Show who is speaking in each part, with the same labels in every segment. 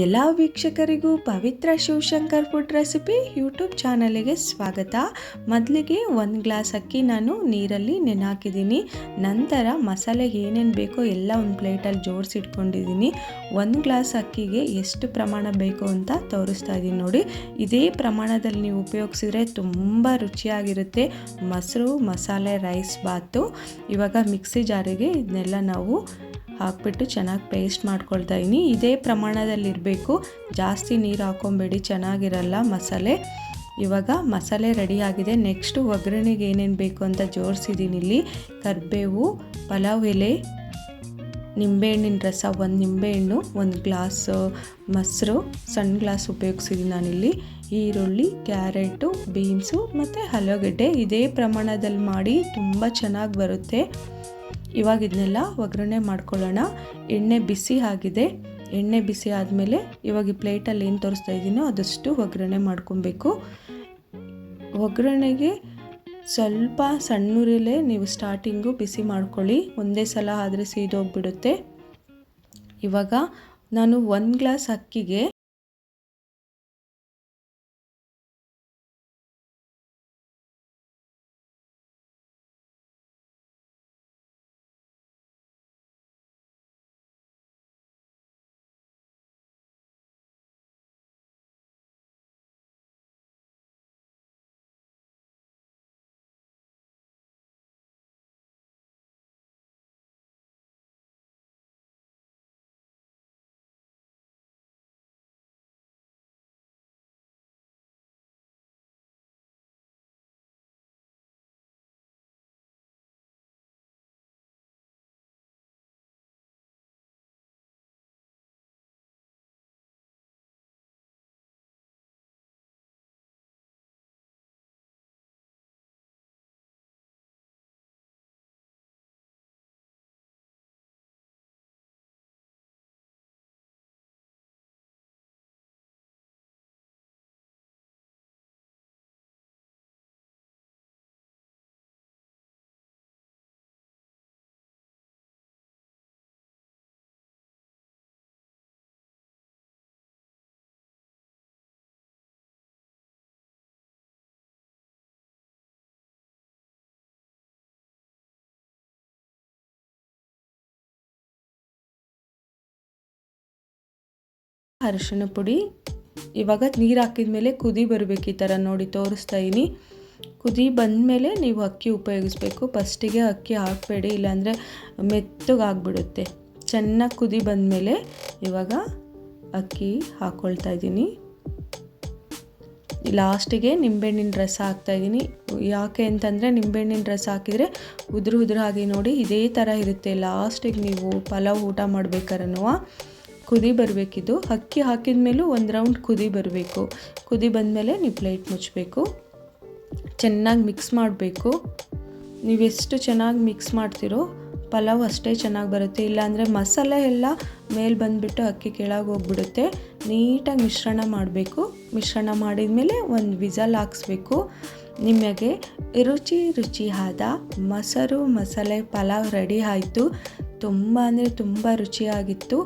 Speaker 1: ಎಲ್ಲ ವೀಕ್ಷಕರಿಗೂ Pavithra Shivashankar food recipe YouTube ಚಾನಲಿಗೆ ಸ್ವಾಗತ. ಮೊದಲಿಗೆ ಒಂದು ಗ್ಲಾಸ್ ಅಕ್ಕಿ ನಾನು ನೀರಲ್ಲಿ ನೆನಾಕಿದ್ದೀನಿ. ನಂತರ ಮಸಾಲೆಗೆ ಏನೇನು ಬೇಕೋ ಎಲ್ಲ ಒಂದು ಪ್ಲೇಟಲ್ಲಿ ಜೋಡಿಸಿಟ್ಕೊಂಡಿದ್ದೀನಿ. ಒಂದು ಗ್ಲಾಸ್ ಅಕ್ಕಿಗೆ ಎಷ್ಟು ಪ್ರಮಾಣ ಬೇಕು ಅಂತ ತೋರಿಸ್ತಾ ಇದ್ದೀನಿ ನೋಡಿ. ಇದೇ ಪ್ರಮಾಣದಲ್ಲಿ ನೀವು ಉಪಯೋಗಿಸಿದ್ರೆ ತುಂಬ ರುಚಿಯಾಗಿರುತ್ತೆ. ಮೊಸರು, ಮಸಾಲೆ ರೈಸ್ ಬಾತು. ಇವಾಗ ಮಿಕ್ಸಿ ಜಾರಿಗೆ ಇದನ್ನೆಲ್ಲ ನಾವು ಹಾಕ್ಬಿಟ್ಟು ಚೆನ್ನಾಗಿ ಪೇಸ್ಟ್ ಮಾಡ್ಕೊಳ್ತಾ ಇದ್ದೀನಿ ಇದೇ ಪ್ರಮಾಣದಲ್ಲಿರಬೇಕು. ಜಾಸ್ತಿ ನೀರು ಹಾಕ್ಕೊಂಬೇಡಿ, ಚೆನ್ನಾಗಿರಲ್ಲ ಮಸಾಲೆ. ಇವಾಗ ಮಸಾಲೆ ರೆಡಿಯಾಗಿದೆ ನೆಕ್ಸ್ಟು ಒಗ್ಗರಣೆಗೆ ಏನೇನು ಬೇಕು ಅಂತ ಜೋಡಿಸಿದ್ದೀನಿ ಇಲ್ಲಿ. ಕರಿಬೇವು, ಪಲಾವ್ ಎಲೆ, ನಿಂಬೆಹಣ್ಣಿನ ರಸ, ಒಂದು ನಿಂಬೆಹಣ್ಣು, ಒಂದು ಗ್ಲಾಸ್ ಮೊಸರು, ಸಣ್ಣ ಗ್ಲಾಸ್ ಉಪಯೋಗಿಸಿದ್ದೀನಿ ನಾನಿಲ್ಲಿ. ಈರುಳ್ಳಿ, ಕ್ಯಾರೆಟು, ಬೀನ್ಸು ಮತ್ತು ಆಲೂಗಡ್ಡೆ ಇದೇ ಪ್ರಮಾಣದಲ್ಲಿ ಮಾಡಿ ತುಂಬ ಚೆನ್ನಾಗಿ ಬರುತ್ತೆ. ಇವಾಗ ಇದನ್ನೆಲ್ಲ ಒಗ್ಗರಣೆ ಮಾಡ್ಕೊಳ್ಳೋಣ. ಎಣ್ಣೆ ಬಿಸಿ ಆಗಿದೆ. ಎಣ್ಣೆ ಬಿಸಿ ಆದಮೇಲೆ ಇವಾಗ ಈ ಪ್ಲೇಟಲ್ಲಿ ಏನು ತೋರಿಸ್ತಾ ಇದ್ದೀನೋ ಅದಷ್ಟು ಒಗ್ಗರಣೆ ಮಾಡ್ಕೊಬೇಕು. ಒಗ್ಗರಣೆಗೆ ಸ್ವಲ್ಪ ಸಣ್ಣೂರಲ್ಲೇ ನೀವು ಸ್ಟಾರ್ಟಿಂಗು ಬಿಸಿ ಮಾಡ್ಕೊಳ್ಳಿ. ಒಂದೇ ಸಲ ಆದರೆ ಸೀದೋಗ್ಬಿಡುತ್ತೆ. ಇವಾಗ ನಾನು ಒಂದು ಗ್ಲಾಸ್ ಅಕ್ಕಿಗೆ ಅರಿಶಿಣ ಪುಡಿ. ಇವಾಗ ನೀರು ಹಾಕಿದ ಮೇಲೆ ಕುದಿ ಬರಬೇಕು ಈ ಥರ ನೋಡಿ ತೋರಿಸ್ತಾ ಇದ್ದೀನಿ ಕುದಿ ಬಂದಮೇಲೆ ನೀವು ಅಕ್ಕಿ ಉಪಯೋಗಿಸ್ಬೇಕು. ಫಸ್ಟಿಗೆ ಅಕ್ಕಿ ಹಾಕಬೇಡಿ, ಇಲ್ಲಾಂದರೆ ಮೆತ್ತಗಾಗ್ಬಿಡುತ್ತೆ. ಚೆನ್ನಾಗಿ ಕುದಿ ಬಂದಮೇಲೆ ಇವಾಗ ಅಕ್ಕಿ ಹಾಕ್ಕೊಳ್ತಾ ಇದ್ದೀನಿ ಲಾಸ್ಟಿಗೆ ನಿಂಬೆಹಣ್ಣಿನ ರಸ ಹಾಕ್ತಾಯಿದ್ದೀನಿ ಯಾಕೆ ಅಂತಂದರೆ ನಿಂಬೆಹಣ್ಣಿನ ರಸ ಹಾಕಿದರೆ ಉದುರು ಉದುರಾಗಿ ನೋಡಿ ಇದೇ ಥರ ಇರುತ್ತೆ. ಲಾಸ್ಟಿಗೆ ನೀವು ಪಲಾವ್ ಊಟ ಮಾಡ್ಬೇಕಾರನೂ ಕುದಿ ಬರಬೇಕಿದು. ಅಕ್ಕಿ ಹಾಕಿದ ಮೇಲೂ ಒಂದು ರೌಂಡ್ ಕುದಿ ಬರಬೇಕು. ಕುದಿ ಬಂದಮೇಲೆ ನೀವು ಪ್ಲೇಟ್ ಮುಚ್ಚಬೇಕು. ಚೆನ್ನಾಗಿ ಮಿಕ್ಸ್ ಮಾಡಬೇಕು. ನೀವೆಷ್ಟು ಚೆನ್ನಾಗಿ ಮಿಕ್ಸ್ ಮಾಡ್ತೀರೋ ಪಲಾವ್ ಅಷ್ಟೇ ಚೆನ್ನಾಗಿ ಬರುತ್ತೆ. ಇಲ್ಲಾಂದರೆ ಮಸಾಲೆ ಎಲ್ಲ ಮೇಲೆ ಬಂದುಬಿಟ್ಟು ಅಕ್ಕಿ ಕೆಳಗೆ ಹೋಗ್ಬಿಡುತ್ತೆ. ನೀಟಾಗಿ ಮಿಶ್ರಣ ಮಾಡಬೇಕು. ಮಿಶ್ರಣ ಮಾಡಿದ ಮೇಲೆ ಒಂದು ವಿಸಲ್ ಹಾಕ್ಸ್ಬೇಕು. ನಿಮಗೆ ರುಚಿ ರುಚಿಯಾದ ಮೊಸರು, ಮಸಾಲೆ, ಪಲಾವ್ ರೆಡಿ ಆಯಿತು. ತುಂಬ ಅಂದರೆ ತುಂಬ ರುಚಿಯಾಗಿತ್ತು.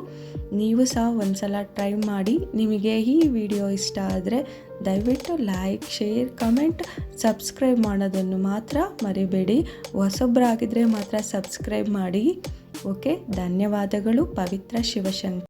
Speaker 1: ನೀವು ಸಹ ಒಂದು ಸಲ ಟ್ರೈ ಮಾಡಿ. ನಿಮಗೆ ಈ ವಿಡಿಯೋ ಇಷ್ಟ ಆದರೆ ದಯವಿಟ್ಟು ಲೈಕ್, ಶೇರ್, ಕಮೆಂಟ್, ಸಬ್ಸ್ಕ್ರೈಬ್ ಮಾಡೋದನ್ನು ಮಾತ್ರ ಮರಿಬೇಡಿ. ಹೊಸೊಬ್ಬರಾಗಿದ್ದರೆ ಮಾತ್ರ ಸಬ್ಸ್ಕ್ರೈಬ್ ಮಾಡಿ. ಓಕೆ, ಧನ್ಯವಾದಗಳು. ಪವಿತ್ರ ಶಿವಶಂಕರ್.